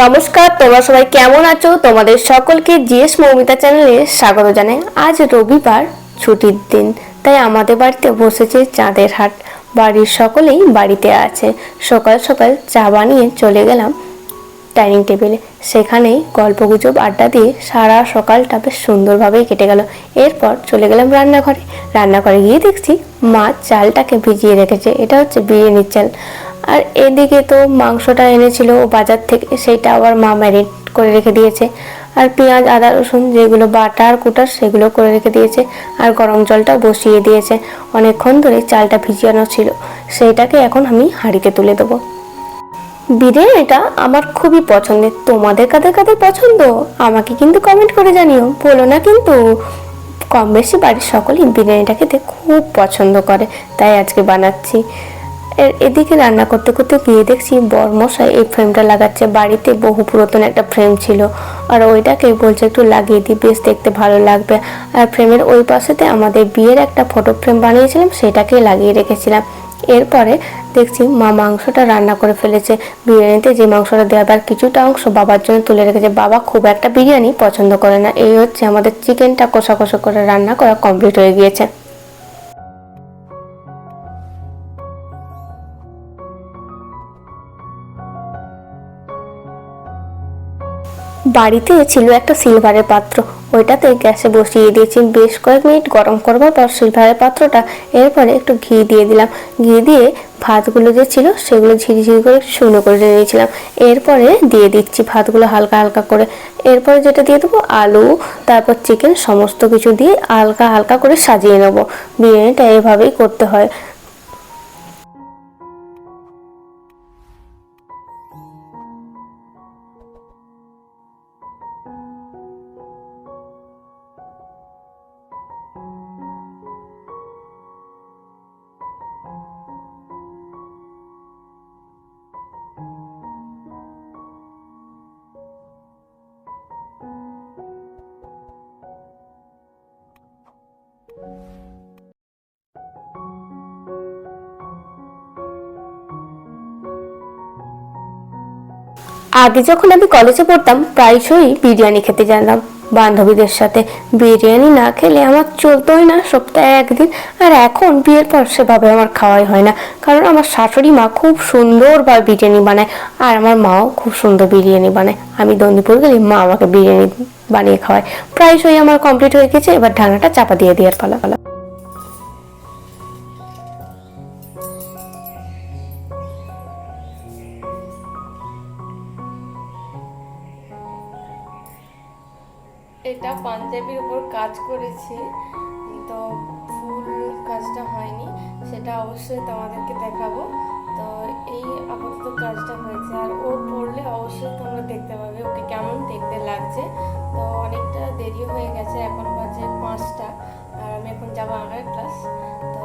নমস্কার, তোমরা সবাই কেমন আছো? তোমাদের সকলকে জিএস মৌমিতা চ্যানেলে স্বাগত জানাই। আজ রবিবার ছুটির দিন, তাই আমাদের বাড়িতে বসেছে চাঁদের হাট। বাড়ির সকলেই বাড়িতে আছে। সকাল সকাল চা বানিয়ে চলে গেলাম। ডাইনিং টেবিলে। সেখানেই গল্পগুজব, আড্ডা দিয়ে সারা সকালটা বেশ সুন্দরভাবেই কেটে গেল। এরপর চলে গেলাম রান্নাঘরে। রান্নাঘরে গিয়ে দেখছি মা চালটাকে ভিজিয়ে রেখেছে। এটা হচ্ছে বিরিয়ানির চাল। আর এদিকে তো মাংসটা এনেছিল বাজার থেকে সেইটা আবার মা ম্যারিনেট করে রেখে দিয়েছে। আর পেঁয়াজ, আদা, রসুন যেগুলো বাটা আর কুটার সেগুলো করে রেখে দিয়েছে। আর গরম জলটা বসিয়ে দিয়েছে। অনেকক্ষণ ধরে চালটা ভিজানো ছিল। সেইটাকে এখন আমি হাঁড়িতে তুলে দেবো। বিরিয়ানিটা আমার খুবই পছন্দের। তোমাদের কাদের কাদের পছন্দ? আমাকে কিন্তু কমেন্ট করে জানিও। বলো না কিন্তু কম বেশি বাড়ির সকলেই বিরিয়ানিটা খেতে খুব পছন্দ করে, তাই আজকে বানাচ্ছি। এর এদিকে রান্না করতে করতে গিয়ে দেখছি বরমশাই এই ফ্রেমটা লাগাচ্ছে। বাড়িতে বহু পুরাতন একটা ফ্রেম ছিল। আর ওইটাকে বলছে একটু লাগিয়ে দিই বেশ দেখতে ভালো লাগবে। আর ফ্রেমের ওই পাশেতে আমাদের বিয়ের একটা ফটো ফ্রেম বানিয়েছিলাম সেটাকে লাগিয়ে রেখেছিলাম। এরপরে দেখছি মা মাংসটা রান্না করে ফেলেছে। বিরিয়ানিতে যে মাংসটা দেওয়ার কিছুটা অংশ বাবার জন্য তুলে রেখেছে। বাবা খুব একটা বিরিয়ানি পছন্দ করে না। এই হচ্ছে আমাদের চিকেনটা কষা কষা করে রান্না করা কমপ্লিট হয়ে গিয়েছে। বাড়িতে ছিল একটা সিলভারের পাত্র। ওইটাতে গ্যাসে বসিয়ে দিয়েছি। বেশ কয়েক মিনিট গরম করবার পর সিলভারের পাত্রটা এরপরে একটু ঘি দিয়ে দিলাম। ঘি দিয়ে ভাতগুলো যে ছিল সেগুলো ঝিরিঝিরি করে শুকনো করে নিয়েছিলাম এরপরে দিয়ে দিচ্ছি ভাতগুলো হালকা হালকা করে। এরপরে যেটা দিয়ে দেবো, আলু, তারপর চিকেন সমস্ত কিছু দিয়ে হালকা হালকা করে সাজিয়ে নেব। বিরিয়ানিটা এভাবেই করতে হয়। আগে যখন আমি কলেজে পড়তাম, প্রায়শই বিরিয়ানি খেতে যেতাম বান্ধবীদের সাথে বিরিয়ানি না খেলে আমার চলতোই না সপ্তাহে একদিন। আর এখন বিয়ের পর সেভাবে আমার খাওয়াই হয় না। কারণ আমার শাশুড়ি মা খুব সুন্দরভাবে বিরিয়ানি বানায়, আর আমার মাও খুব সুন্দর বিরিয়ানি বানায়। আমি দন্দিপুর গেলে মা আমাকে বিরিয়ানি বানিয়ে খাওয়ায়। প্রায়শই আমার কমপ্লিট হয়ে গেছে, এবার ঢাকনাটা চাপা দিয়ে দেওয়ার পালা পালা। এটা পাঞ্জাবির উপর কাজ করেছি, তো ফুল কাজটা হয়নি, সেটা অবশ্যই তোমাদেরকে দেখাবো। তো এই আপাতত কাজটা হয়েছে, আর ও পড়লে অবশ্যই তোমরা দেখতে পাবে ওকে কেমন দেখতে লাগছে। তো অনেকটা দেরি হয়ে গেছে, এখন বাজে পাঁচটা, আর আমি এখন যাব আঁকার ক্লাস। তো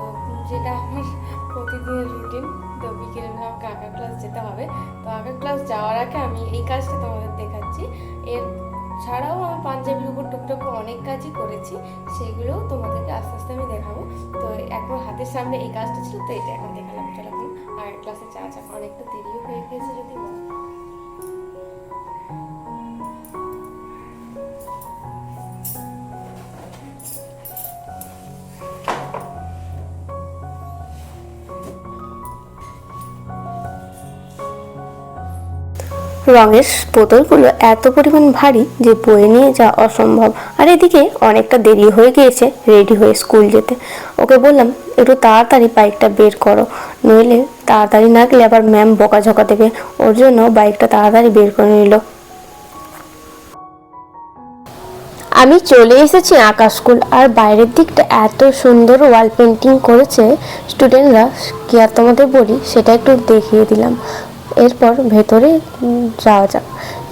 যেটা আমার প্রতিদিনের রুটিন, তো বিকেলবেলা আমাকে আঁকার ক্লাস যেতে হবে। তো আঁকার ক্লাস যাওয়ার আগে আমি এই কাজটা তোমাদের দেখাচ্ছি। এর ছাড়াও আমি পাঞ্জাবির উপর টুকটাক অনেক কাজই করেছি, সেগুলোও তোমাদেরকে আস্তে আস্তে আমি দেখাবো। তো এখন হাতের সামনে এই কাজটা ছিল, তো এটা এখন দেখালাম। চলো এখন আর ক্লাসে চা চা অনেকটা দেরিও হয়ে গিয়েছে যদি রঙের বোতলগুলো এত পরিমাণ ভারী যে বয়ে নিয়ে যাওয়া অসম্ভব। আর এদিকে অনেকটা দেরি হয়ে গিয়েছে রেডি হয়ে স্কুল যেতে। ওকে বললাম, একটু তাড়াতাড়ি বাইকটা বের করো। নইলে তাড়াতাড়ি না গেলে আবার ম্যাম বকাঝকা দেবে। ওর জন্য বাইকটা তাড়াতাড়ি বের করে নিল। আমি চলে এসেছি আঁকা স্কুল, আর বাইরের দিকটা এত সুন্দর ওয়াল পেন্টিং করেছে। স্টুডেন্টরা কি আর তোমাদের বলি, সেটা একটু দেখিয়ে দিলাম। এরপর ভেতরে যাওয়া যাক।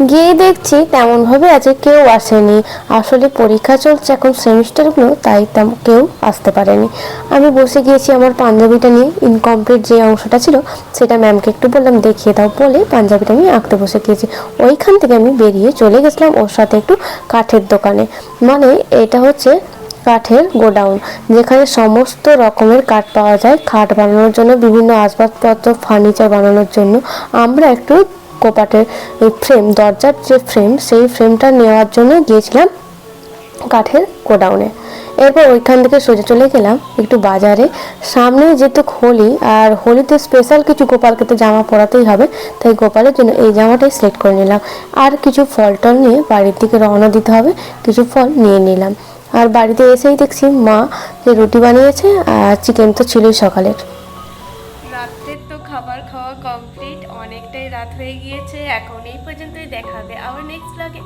গিয়ে দেখছি তেমনভাবে আজকে কেউ আসেনি। আসলে পরীক্ষা চলছে এখন সেমিস্টারগুলো তাই কেউ আসতে পারেনি। আমি বসে গিয়েছি আমার পাঞ্জাবিটা নিয়ে। ইনকমপ্লিট যে অংশটা ছিল, সেটা ম্যামকে একটু বললাম, দেখিয়ে দাও বলে পাঞ্জাবিটা আমি আঁকতে বসে গিয়েছি। ওইখান থেকে আমি বেরিয়ে চলে গেছিলাম ওর সাথে একটু কাঠের দোকানে। মানে এটা হচ্ছে কাঠের গোডাউন, যেখানে সমস্ত রকমের কাঠ পাওয়া যায়। খাট বানানোর জন্য, বিভিন্ন আসবাবপত্র, ফার্নিচার বানানোর জন্য। আমরা একটু কোপাটের ফ্রেম, দরজার যে ফ্রেম, সেই ফ্রেমটা নেওয়ার জন্য গিয়েছিলাম কাঠের গোডাউনে। এরপর ওইখান থেকে সোজা চলে গেলাম একটু বাজারে। সামনে যেহেতু হোলি, আর হোলিতে স্পেশাল কিছু গোপালকে তো জামা পরাতেই হবে, তাই গোপালের জন্য এই জামাটাই সিলেক্ট করে নিলাম। আর কিছু ফল টল নিয়ে বাড়ির দিকে রওনা দিতে হবে, কিছু ফল নিয়ে নিলাম। আর বাড়িতে এসেই দেখছি মা যে রুটি বানিয়েছে আর চিকেন তো ছিলই সকালের। রাত্রের তো খাবার খাওয়া কমপ্লিট অনেকটাই রাত হয়ে গিয়েছে, এখন এই পর্যন্তই দেখাবে। আবার নেক্সট ব্লগে